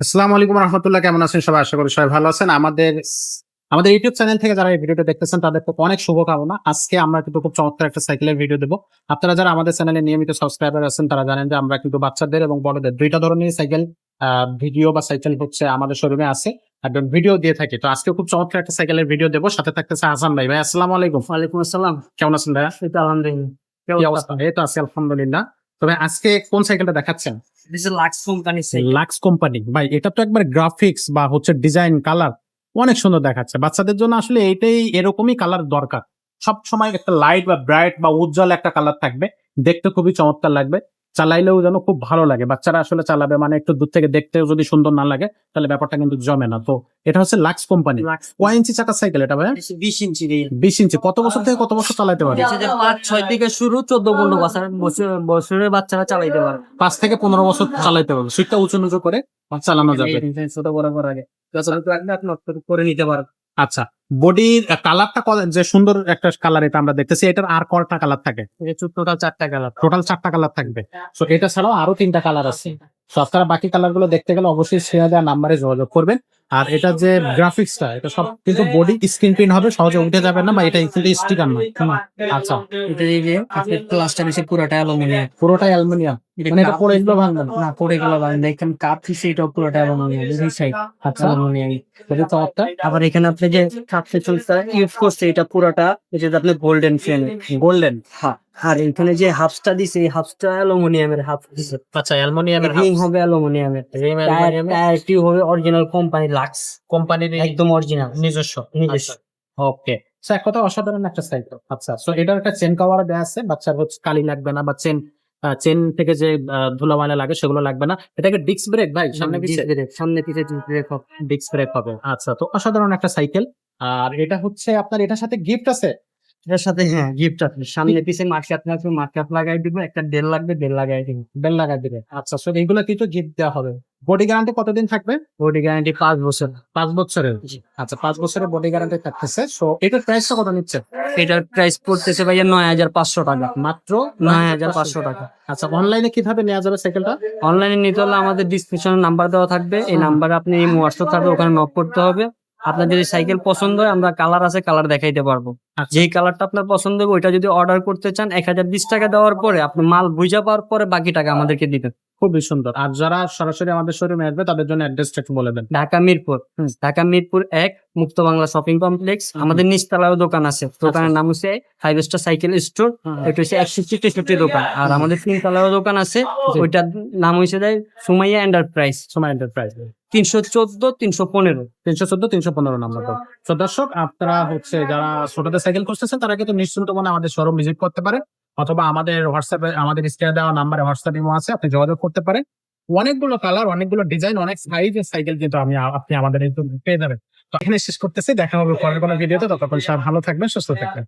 আসসালামু আলাইকুম রহমতুল্লাহ কেমন আছেন সবাই? আশা করি সবাই ভালো আছেন। আমাদের আমাদের ইউটিউব চ্যানেল থেকে যারা এই ভিডিওটা দেখতেছেন তাদের খুব অনেক শুভকামনা। আজকে আমরা কিন্তু খুব চমৎকার একটা সাইকেলের ভিডিও দেবো। আপনারা যারা আমাদের চ্যানেলে নিয়মিত সাবস্ক্রাইবার আছেন তারা জানেন যে আমরা কিন্তু বাচ্চাদের এবং বড়দের দুইটা ধরনের সাইকেল ভিডিও বা সাইকেল হচ্ছে আমাদের শোরুমে আছে একদম ভিডিও দিয়ে থাকি। তো আজকে খুব চমৎকার একটা সাইকেলের ভিডিও দেবো। সাথে থাকতেছে হাসান ভাই। ভাই আসসালামু আলাইকুম। ওয়ালাইকুম আসসালাম। কেমন আছেন ভাইয়া? এই তো আলহামদুলিল্লাহ। এই তো আছি আলহামদুলিল্লাহ। তবে আজকে কোন সাইকেলটা দেখাচ্ছেন? লাক্স কোম্পানি লাক্স কোম্পানি ভাই এটা তো একবার গ্রাফিক্স বা হচ্ছে ডিজাইন কালার অনেক সুন্দর দেখাচ্ছে। বাচ্চাদের জন্য আসলে এইটাই এরকমই কালার দরকার। সব সময় একটা লাইট বা ব্রাইট বা উজ্জ্বল একটা কালার থাকবে। দেখতে খুবই চমৎকার লাগবে। চালাইলেও যেন খুব ভালো লাগে। বাচ্চারা আসলে চালাবে মানে একটু দূর থেকে দেখতেও যদি সুন্দর না লাগে তাহলে ব্যাপারটা কিন্তু জমে না। তো এটা হচ্ছে লাক্স কোম্পানি কয় ইঞ্চি চাকার সাইকেল এটা ভাই বিশ ইঞ্চি বিশ ইঞ্চি। কত বছর থেকে কত বছর চালাইতে পারে পাঁচ ছয় থেকে শুরু চোদ্দ পনেরো বছর বছর- বছরের বাচ্চারা চালাইতে পারে পাঁচ থেকে পনেরো বছর চালাইতে পারবে। সুইটটা উঁচু নিচু করে চালানো যাবে। ছোট বড় করার আগে। আপনি করে নিতে পারেন আচ্ছা। বডির কালারটা যে সুন্দর একটা কালার এটা আমরা দেখতেছি এটার আর কয়টা কালার থাকে? টোটাল চারটা কালার টোটাল চারটা কালার থাকবে। সো এটা ছাড়াও আরও তিনটা কালার আছে। আপনারা বাকি কালারগুলো দেখতে গেলে অবশ্যই শেয়ার দেওয়া নাম্বারে যোগাযোগ করবেন। আর এটা যে গ্রাফিক্সটা এটা সব কিন্তু বডি স্ক্রিন প্রিন্ট হবে সহজে উঠে যাবে না বা এটা কিন্তু স্টিকার নয়। আচ্ছা। এটা এই যে প্লাস্টার এসে পুরোটা অ্যালুমিনিয়াম। পুরোটাই অ্যালুমিনিয়াম? মানে এটা পরে এগুলো ভাঙবে না? পরে গেল দেখেন কাপ দিচ্ছে এটাও পুরোটা অ্যালুমিনিয়াম এই সাইড আচ্ছা। অ্যালুমিনিয়াম। এটা তো চমৎকার আবার এখানে আপনি যে কাপসে চলছে ইউজ করছে এটা পুরোটা এটা আপনি গোল্ডেন ফ্রেম গোল্ডেন হ্যাঁ। আর এখানে যে হাফসটা দিছে এই হাফসটা অ্যালুমিনিয়ামের হাফ দিছে। আচ্ছা অ্যালুমিনিয়ামের রিং হবে অ্যালুমিনিয়ামের। টায়ারটি হবে অরিজিনাল কোম্পানি লাক্স কোম্পানির একদম অরিজিনাল নিজস্ব। নিজস্ব। ওকে স্যার এক কথা অসাধারণ একটা সাইকেল আচ্ছা সো এটার একটা চেন কভার দেওয়া আছে। বাচ্চার হচ্ছে কালি লাগবে না বা চেন চেন থেকে যে ধুলো ময়লা লাগে সেগুলো লাগবে না। এটাকে ডিস্ক ব্রেক ভাই সামনে পিছে। সামনে পিছে ব্রেক। ডিস্ক ব্রেক হবে। আচ্ছা তো অসাধারণ একটা সাইকেল আর এটা হচ্ছে আপনার এটার সাথে গিফট আছে। এটার সাথে হ্যাঁ গিফট আছে। সামনে পিছে মার্কেট লাগবে মার্কেট লাগাই দিব একটা ডেল লাগবে ডেল লাগাই দিব বেল লাগাই দিবে। আচ্ছা সো এইগুলো কিন্তু গিফট দেওয়া হবে। বডি গ্যারান্টি কতদিন থাকবে? বডি গ্যারান্টি পাঁচ বছর। পাঁচ বছরের? আচ্ছা পাঁচ বছরের বডি গ্যারান্টি থাকতেছে। সো এটার প্রাইসটা কত নিচ্ছে? এটার প্রাইস পড়তেছে ভাইয়া নয় হাজার পাঁচশো টাকা। মাত্র নয় হাজার পাঁচশো টাকা। আচ্ছা অনলাইনে কীভাবে নেওয়া যাবে সাইকেলটা অনলাইনে নিতে হলে আমাদের ডিসক্রিপশনে নাম্বার দেওয়া থাকবে। এই নাম্বারে আপনি হোয়াটসঅ্যাপ থাকবে ওখানে নক করতে হবে। আপনার যদি সাইকেল পছন্দ হয় আমরা কালার আছে কালার দেখাইতে পারব। আচ্ছা। যেই কালারটা আপনার পছন্দ হবে ওইটা যদি অর্ডার করতে চান এক হাজার বিশ টাকা দেওয়ার পরে আপনি মাল বুঝা পাওয়ার পরে বাকি টাকা আমাদেরকে দিবেন। খুবই সুন্দর। আর যারা সরাসরি আমাদের শোরুমে আসবে তাদের জন্য অ্যাড্রেসটা একটু বলে দেন। ঢাকা মিরপুর। ঢাকা মিরপুর এক মুক্ত বাংলা শপিং কমপ্লেক্স আমাদের নিচতলাও দোকান আছে। দোকানের নাম হচ্ছে ফাইভ স্টার সাইকেল স্টোর এটা হচ্ছে তেষট্টি দোকান। আর আমাদের তিনতলাও দোকান আছে। ওইটার নাম হচ্ছে সুমাইয়া এন্টারপ্রাইজ সময় এন্টারপ্রাইজ তিনশো চোদ্দ, তিনশো পনেরো। তিনশো চোদ্দ, তিনশো পনেরো নাম্বার তো দর্শক, আপনারা হচ্ছে যারা ছোটদের সাইকেল খুঁজতেছেন, তারা কিন্তু নিশ্চিন্ত মনে আমাদের শোরুম ভিজিট করতে পারে, অথবা আমাদের হোয়াটসঅ্যাপে আমাদের স্ক্রিনে দেওয়া নাম্বারে হোয়াটসঅ্যাপ ইমো আছে, আপনি যোগাযোগ করতে পারেন। অনেকগুলো কালার অনেকগুলো ডিজাইন অনেক সাইজের সাইকেল কিন্তু আমি, আপনি আমাদের পেয়ে যাবেন। তো এখানে শেষ করতেছি, দেখা হবে পরের কোনো ভিডিওতে ততক্ষণ সব ভালো থাকবেন, সুস্থ থাকবেন।